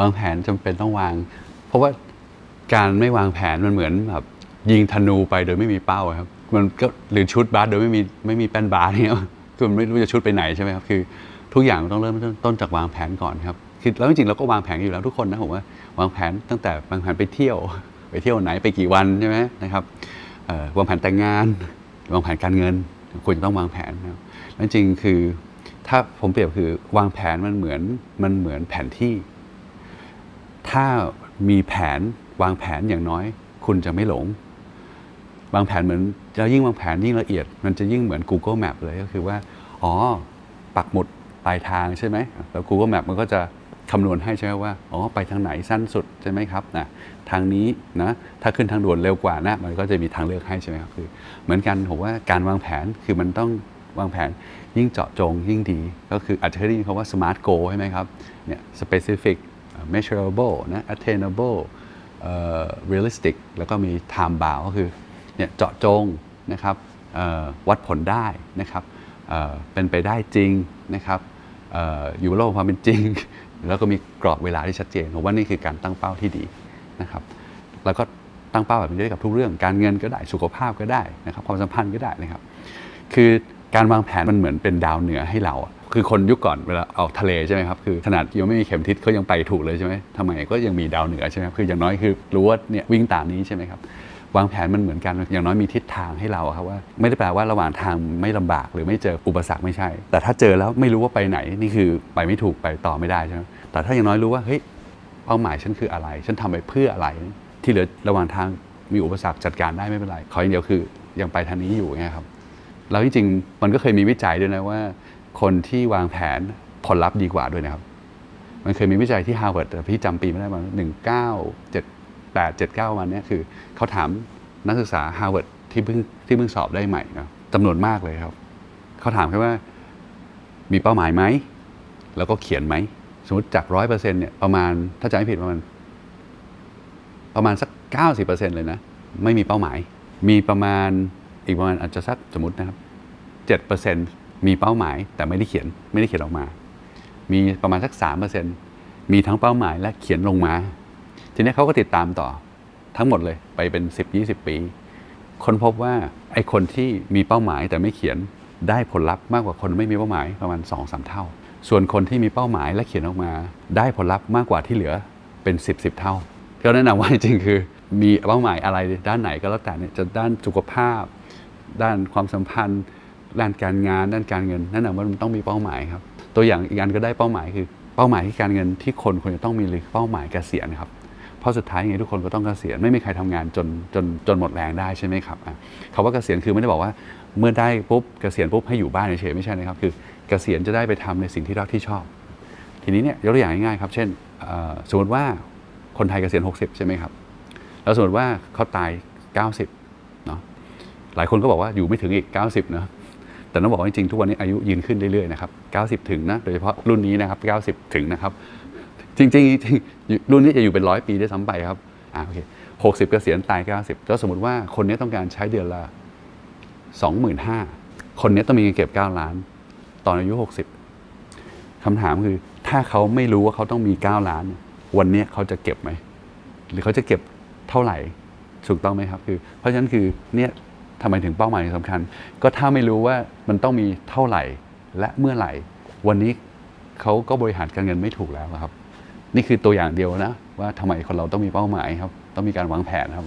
วางแผนจำเป็นต้องวาง เพราะว่าการไม่วางแผนมันเหมือนแบบยิงธนูไปโดยไม่มีเป้าครับ มันก็หรือชุดบาสโดยไม่มีไม่มีแป้นบาสเนี่ยคือมันไม่รู้จะชุดไปไหนใช่ไหมครับคือทุกอย่างต้องเริ่มต้นจากวางแผนก่อนครับคือแล้วจริงๆเราก็วางแผนอยู่แล้วทุกคนนะผมว่าวางแผนตั้งแต่วางแผนไปเที่ยว ไปเที่ยวไหนไปกี่วันใช่ไหมนะครับวางแผนแต่งงาน วางแผนการเงินควรจะต้องวางแผนนะครับแล้วจริงคือถ้าผมเปรียบคือวางแผนมันเหมือนมันเหมือนแผนที่ ถ้ามีแผนวางแผนอย่างน้อย คุณจะไม่หลง วางแผนเหมือนแล้วยิ่งวางแผนยิ่งละเอียด มันจะยิ่งเหมือน Google Map เลยก็คือว่า อ๋อ ปักหมุดปลายทางใช่ไหมแล้ว Google Map มันก็จะคำนวณให้ใช่ไหมว่า อ๋อ ไปทางไหนสั้นสุดใช่ไหมครับนะทางนี้นะ ถ้าขึ้นทางด่วนเร็วกว่านะ มันก็จะมีทางเลือกให้ใช่ไหมครับคือ เหมือนกันผมว่าการวางแผนคือมันต้องวางแผนยิ่งเจาะจงยิ่งดี ก็คืออาจจะเคยได้ยินคำว่า smart goal ใช่ไหมครับ เนี่ย specific measurable นะ attainable realistic แล้วก็มี time bound ก็คือเนี่ยเจาะจงนะครับวัดผลได้นะครับเป็นไปได้จริงนะครับออยู่บนโลกความเป็นจริง แล้วก็มีกรอบเวลาที่ชัดเจนผมว่านี่คือการตั้งเป้าที่ดีนะครับแล้วก็ตั้งเป้าแบบนี้ได้กับทุกเรื่องการเงินก็ได้สุขภาพก็ได้นะครับความสัมพันธ์ก็ได้นะครับ คือการวางแผนมันเหมือนเป็นดาวเหนือให้เราอะ คือคนยุคก่อนเวลาออกทะเลใช่ไหมครับคือขนาดยังไม่มีเข็มทิศเขายังไปถูกเลยใช่ไหมทำไมก็ยังมีดาวเหนือใช่ไหมครับคืออย่างน้อยคือรู้ว่าเนี่ยวิ่งตามนี้ใช่ไหมครับวางแผนมันเหมือนกันอย่างน้อยมีทิศทางให้เราครับว่า ไม่ได้แปลว่าระหว่างทางไม่ลำบากหรือไม่เจออุปสรรคไม่ใช่ แต่ถ้าเจอแล้วไม่รู้ว่าไปไหนนี่คือไปไม่ถูกไปต่อไม่ได้ใช่ไหมแต่ถ้าอย่างน้อยรู้ว่าเฮ้ยเป้าหมายฉันคืออะไร ฉันทำไปเพื่ออะไร ที่เหลือระหว่างทางมีอุปสรรคจัดการได้ไม่เป็นไรขออย่างเดียวคือยังไปทางนี้อยู่ไงครับแล้วจริงๆมันก็เคยมีวิจัยด้วยนะว่า คนที่วางแผนผลลัพธ์ดีกว่าด้วยนะครับ มันเคยมีวิจัยที่ฮาร์วาร์ดพี่จำปีไม่ได้มาหนึ่งเก้าเจ็ดแปดเจ็ดเก้าวันนี้คือเขาถามนักศึกษาฮาร์วาร์ดที่เพิ่งที่เพิ่งสอบได้ใหม่นะจำนวนมากเลยครับ เขาถามแค่ว่ามีเป้าหมายไหม แล้วก็เขียนไหม สมมติจากร้อยเปอร์เซ็นต์เนี่ยประมาณถ้าจำไม่ผิดประมาณประมาณสัก 90%เลยนะ ไม่มีเป้าหมาย มีประมาณอีกประมาณอาจจะสักสมมตินะครับ 7% มีเป้าหมายแต่ไม่ได้เขียนไม่ได้เขียนออกมา มีประมาณสัก3%มีทั้งเป้าหมายและเขียนลงมา ทีนี้เขาก็ติดตามต่อทั้งหมดเลยไปเป็น 10-20 ปี คนพบว่าไอ้คนที่มีเป้าหมายแต่ไม่เขียนได้ผลลัพธ์มากกว่าคนไม่มีเป้าหมายประมาณ 2-3เท่า ส่วนคนที่มีเป้าหมายและเขียนออกมา ได้ผลลัพธ์มากกว่าที่เหลือเป็น 10 10เท่าก็แนะนำว่าจริงคือมีเป้าหมายอะไรด้านไหนก็แล้วแต่เนี่ยจะด้านสุขภาพ ด้านความสัมพันธ์ ด้านการงานด้านการเงินแนะนำว่ามันต้องมีเป้าหมายครับ ตัวอย่างอีกอันก็ได้เป้าหมายคือ เป้าหมายที่การเงินที่คนควรจะต้องมีเลยเป้าหมายเกษียณครับเพราะสุดท้ายไงทุกคนก็ต้องเกษียณไม่มีใครทำงานจนจนจนหมดแรงได้ใช่ไหมครับคำว่าเกษียณคือไม่ได้บอกว่า เมื่อได้ปุ๊บเกษียณปุ๊บให้อยู่บ้านเฉยๆไม่ใช่นะครับ คือเกษียณจะได้ไปทำในสิ่งที่รักที่ชอบ ทีนี้เนี่ยยกตัวอย่างง่ายๆครับเช่นสมมติว่าคนไทยเกษียณ 60 ใช่ไหมครับแล้วสมมติว่าเขาตาย 90เนาะหลายคนก็บอกว่าอยู่ไม่ถึงอีก 90เนาะ แต่ต้องบอกว่าจริงๆทุกวันนี้อายุยืนขึ้นเรื่อยๆนะครับ90 ถึงนะโดยเฉพาะรุ่นนี้นะครับ90 ถึงนะครับจริงๆจริงๆรุ่นนี้จะอยู่เป็นร้อยปีได้ซ้ำไปครับอ่าโอเค60เกษียณตาย 90ก็สมมติว่าคนนี้ต้องการใช้เดือนละ 25,000 คนนี้ต้องมีเงินเก็บ 9 ล้าน ตอนอายุ 60คำถามคือถ้าเขาไม่รู้ว่าเขาต้องมี 9 ล้าน วันนี้เขาจะเก็บไหม หรือเขาจะเก็บเท่าไหร่ถูกต้องไหมครับ คือ เพราะฉะนั้นคือเนี่ย ทำไมถึงเป้าหมายสำคัญ ก็ถ้าไม่รู้ว่ามันต้องมีเท่าไหร่ และเมื่อไหร่ วันนี้เขาก็บริหารการเงินไม่ถูกแล้วครับ นี่คือตัวอย่างเดียวนะ ว่าทำไมคนเราต้องมีเป้าหมายครับ ต้องมีการวางแผนครับ